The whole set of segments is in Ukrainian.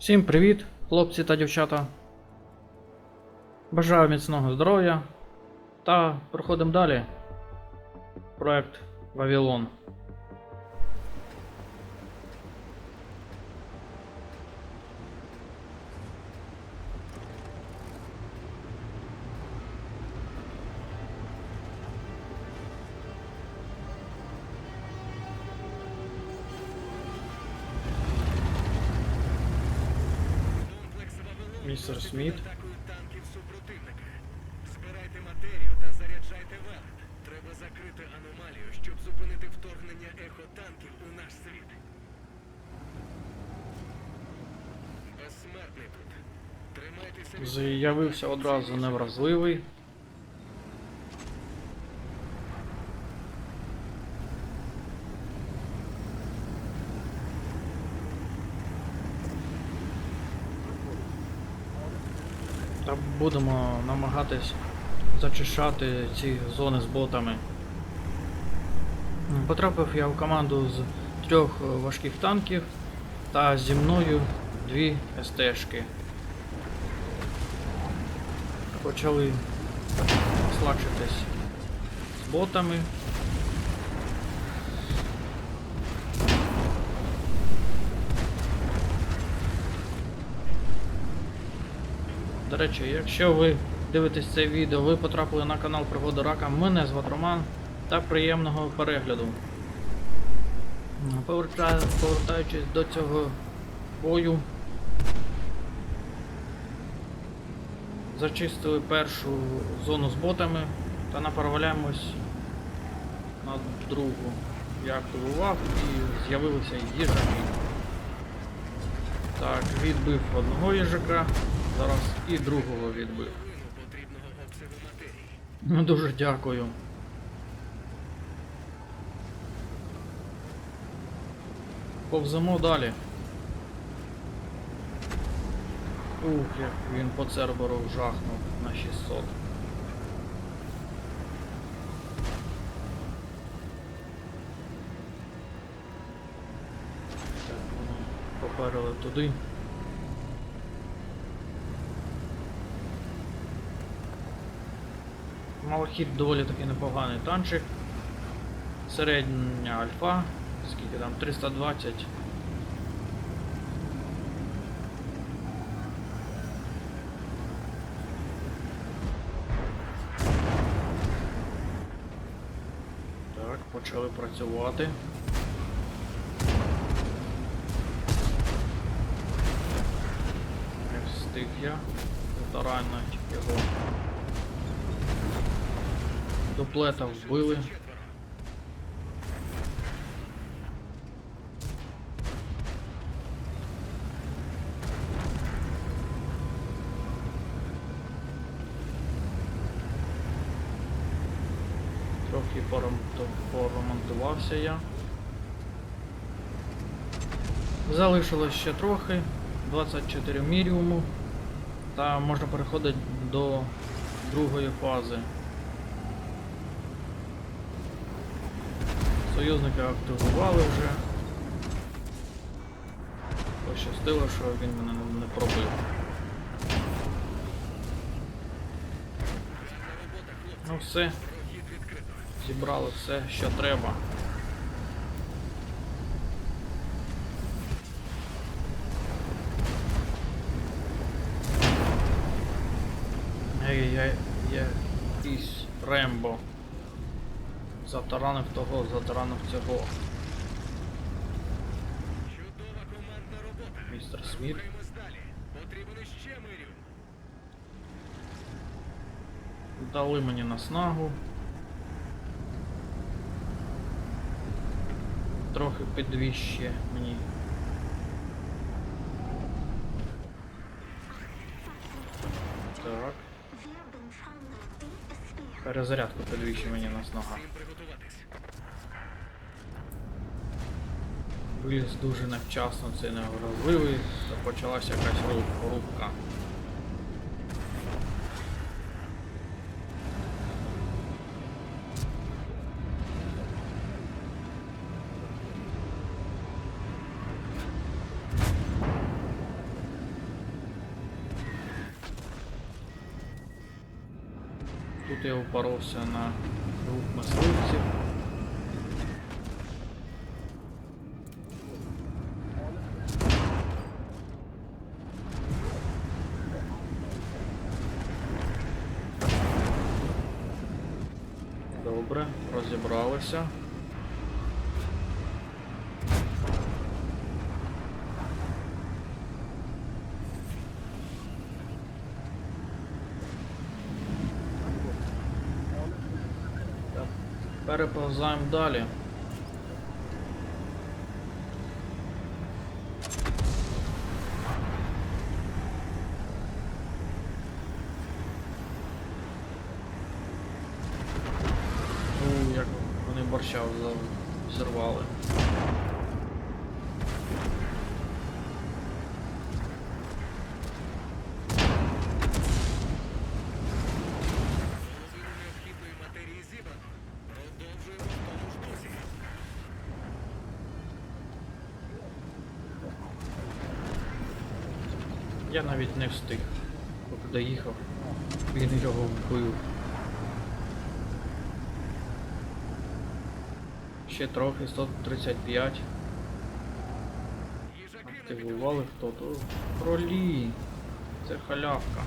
Всім привіт, хлопці та дівчата. Бажаю міцного здоров'я та проходимо далі. Проект Вавилон. Містер Сміт. танків супротивника. Збирайте матерію та заряджайте велет. Треба закрити аномалію, щоб зупинити вторгнення ехотанків у наш світ. Безсмертний тут. Тримайтеся від З'явився одразу невразливий. Та будемо намагатись зачищати ці зони з ботами. Потрапив я в команду з трьох важких танків та зі мною дві СТшки. Почали слачитись з ботами. До речі, якщо ви дивитесь це відео, ви потрапили на канал Пригоди Рака, мене звати Роман та приємного перегляду. Повертаючись до цього бою, зачистили першу зону з ботами та направляємось на другу. Я активував і з'явилися їжаки. Так, відбив одного їжака, зараз і другого відбив. Ну, Дуже дякую. Повземо далі. Ух, як він по церберу жахнув на 600. Так, вони поперли туди. Малахіт доволі таки непоганий танчик. Середня альфа. Скільки там? 320. Так, почали працювати. Не встиг я. Затаранить його. Дуплета вбили. Трохи поремонтувався я. Залишилось ще трохи, 24 міріуму, та можна переходити до другої фази. Союзника активували вже. Пощастило, що він мене не- пробив. Ну все, зібрали все, що треба. Ей, я, я якийсь Рембо. Затаранив того, затаранив цього. Чудова командна робота. Містер Сміт. Потрібно ще мирю. Дали мені наснагу. Трохи підвіще мені. Так. Перезарядку мені. Всім приготуватись. Виліз дуже невчасно, це невразливий, та почалася якась руб- рубка. Тут я упоровся на двох мисливців. Добре, розібралися. Так, переповзаємо далі. Ну, як вони борща за- зірвали. Половину необхідної матерії зібрано. Продовжуємо в тому ж дусі. Я навіть не встиг, поки доїхав. Він його вбив. Ще трохи, 135. Активували хто то. Кролі. Це халявка.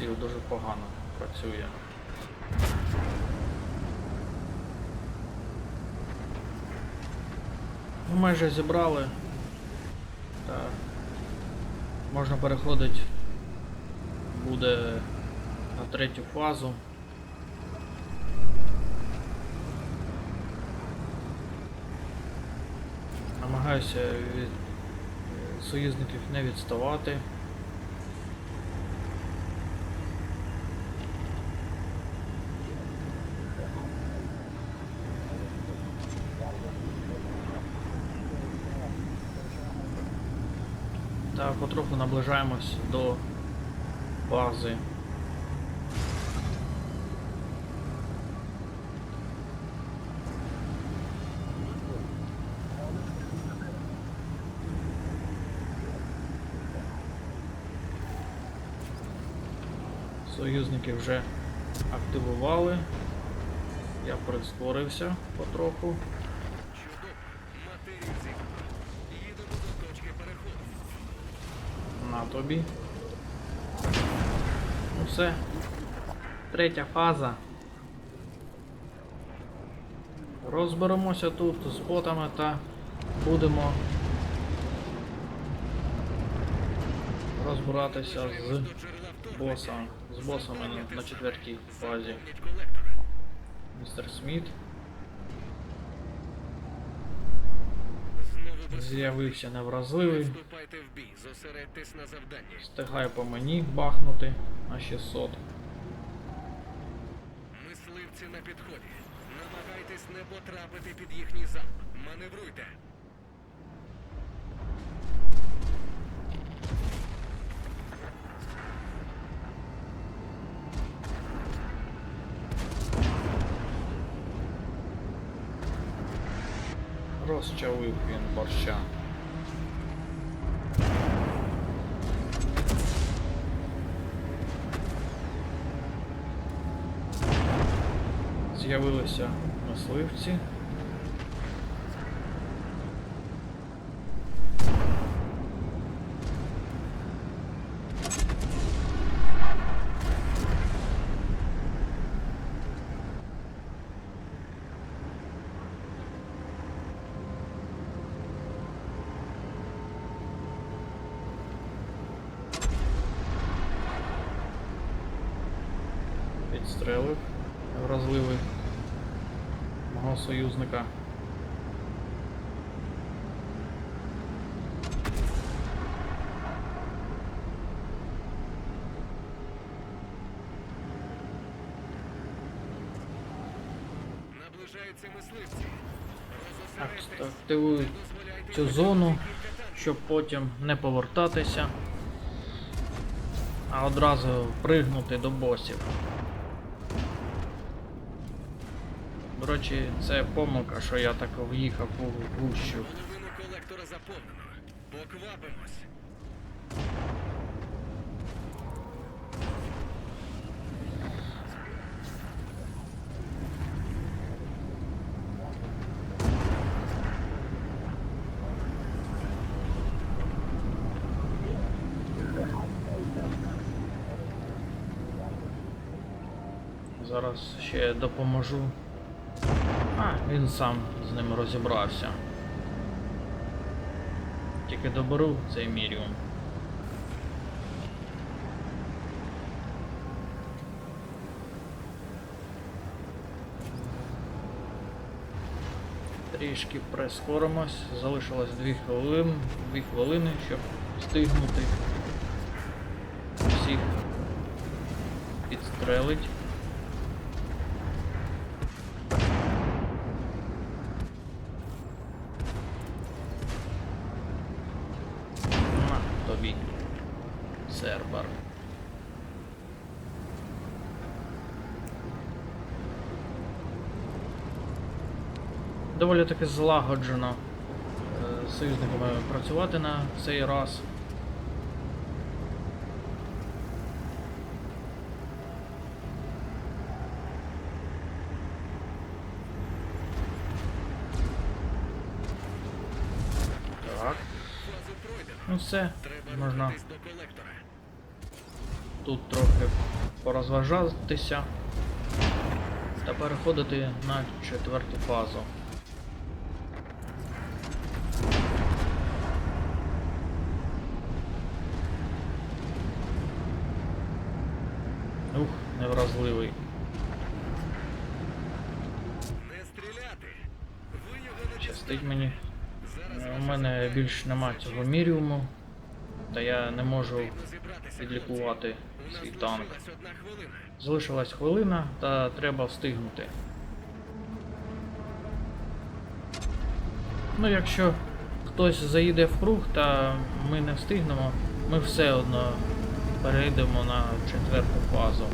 Автоприціл дуже погано працює. Ну, майже зібрали. Так. Можна переходити буде на третю фазу. Намагаюся від е, союзників не відставати. Та потроху наближаємось до бази. Союзники вже активували. Я прискорився потроху. На тобі. Ну все. Третя фаза. Розберемося тут з ботами та будемо розбиратися з босом. З босами на четвертій фазі. Містер Сміт Знову без з'явився невразливий. Вступайте в бій. Зосередьтесь на завданні. Встигає по мені бахнути на 600. Мисливці на підході. Намагайтесь не потрапити під їхній залп. Маневруйте. Розчавив він борща. З'явилися мисливці. Підстрелив вразливий мого союзника. Наближаються мисливці. Так, активую цю зону, щоб потім не повертатися, а одразу пригнути до босів. До речі, це помилка, що я так в'їхав у гущу. Половину колектора заповнено. Поквапимось. Зараз ще допоможу. А, він сам з ним розібрався. Тільки доберу цей міріум. Трішки прискоримось, залишилось 2 хвилини, 2 хвилини, щоб встигнути всіх підстрелить. На тобі. Сербер. Доволі таки злагоджено е, з союзниками працювати на цей раз. Так, ну все, Треба можна до колектора. тут трохи порозважатися та переходити на четверту фазу. Не Щастить мені. У мене більш нема цього міріуму, та я не можу нас свій танк. Залишилась хвилина, та треба встигнути. Ну, якщо хтось заїде в круг та ми не встигнемо, ми все одно перейдемо на четверту фазу.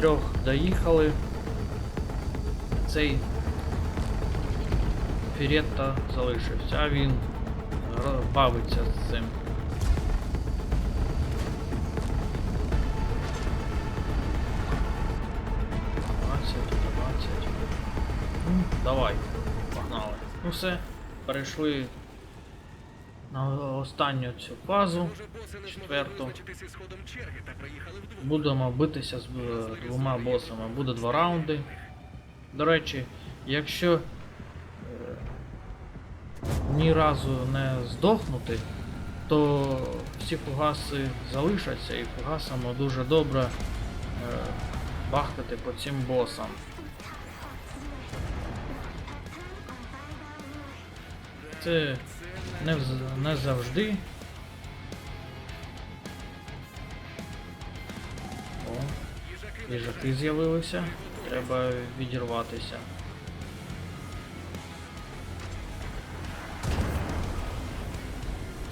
Трьох доїхали. Цей Фіретта залишився, а він бавиться з цим. Ну, давай, погнали. Ну все, перейшли на останню цю фазу. Четверту. Будемо битися з е, двома босами. Буде два раунди. До речі, якщо е, ні разу не здохнути, то всі фугаси залишаться і фугасами дуже добре е, бахкати по цим босам. Це не, не завжди. О. Їжаки з'явилися, треба відірватися.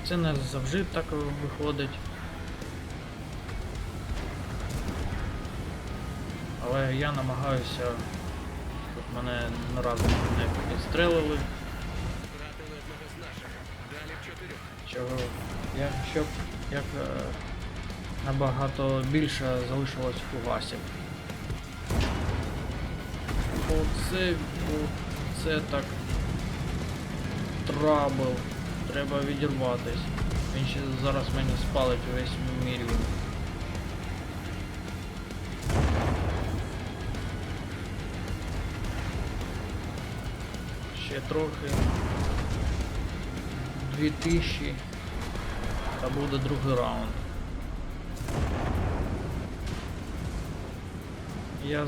Це не завжди так виходить. Але я намагаюся, щоб мене ні разу не підстрелили. Чотирьох. Чого я щоб як е, набагато більше залишилось фугасів. Оце, оце так трабл. Треба відірватись. Він ще зараз мені спалить весь міріум. Ще трохи. 2000 та буде другий раунд. Я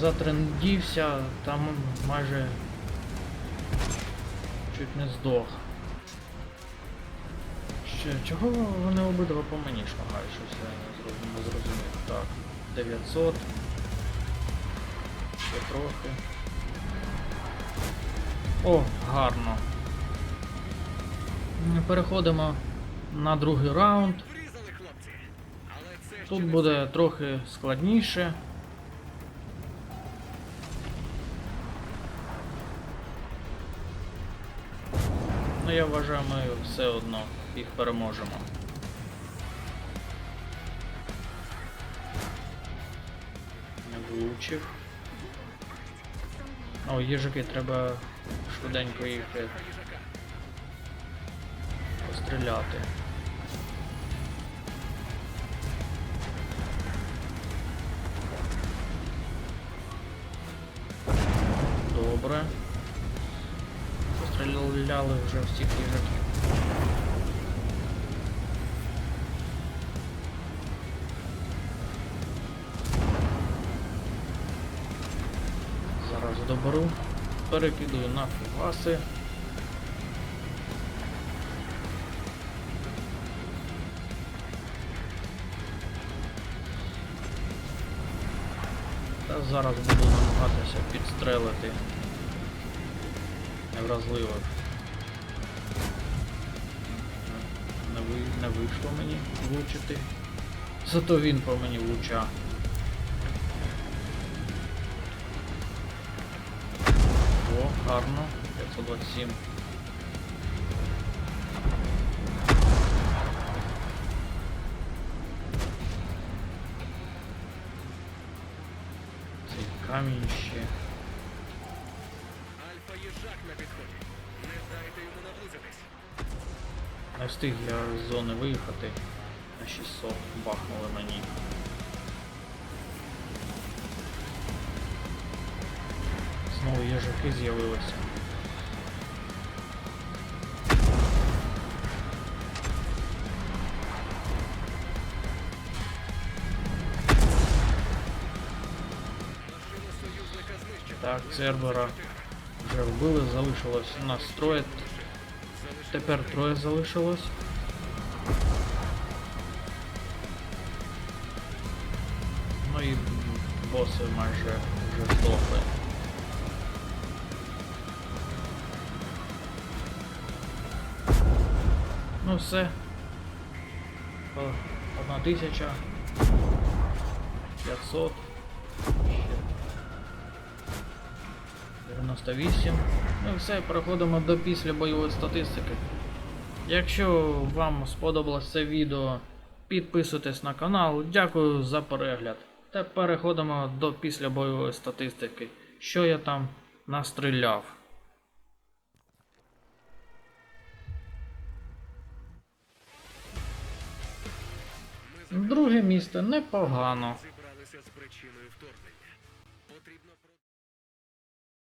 затрендівся, там майже чуть не здох. Ще, чого вони обидва по мені шмагають, щось я не зрозумів, не зрозумів. Так, 900. Ще трохи. О, гарно. Переходимо на другий раунд. Тут буде трохи складніше. Ну я вважаю, ми все одно їх переможемо. Не влучив. О, їжаки, треба швиденько їх постріляти. Добре. Постріляли вже всіх їжаків. Зараз доберу. Перекидую на фугаси. Зараз буду намагатися підстрелити ви, не вийшло мені влучити. Зато він по мені влуча. О, гарно. 527. Цей камінь ще. Встиг я з зони виїхати. На 600 бахнули мені. Знову їжаки з'явилися. Так, Цербера вже вбили, залишилось у. Тепер троє залишилось. Ну і боси майже вже здохли. Ну все. Одна тисяча. 500. 98. Ну і все, переходимо до після бойової статистики. Якщо вам сподобалось це відео, підписуйтесь на канал. Дякую за перегляд. Та переходимо до після бойової статистики. Що я там настріляв. Друге місце непогано.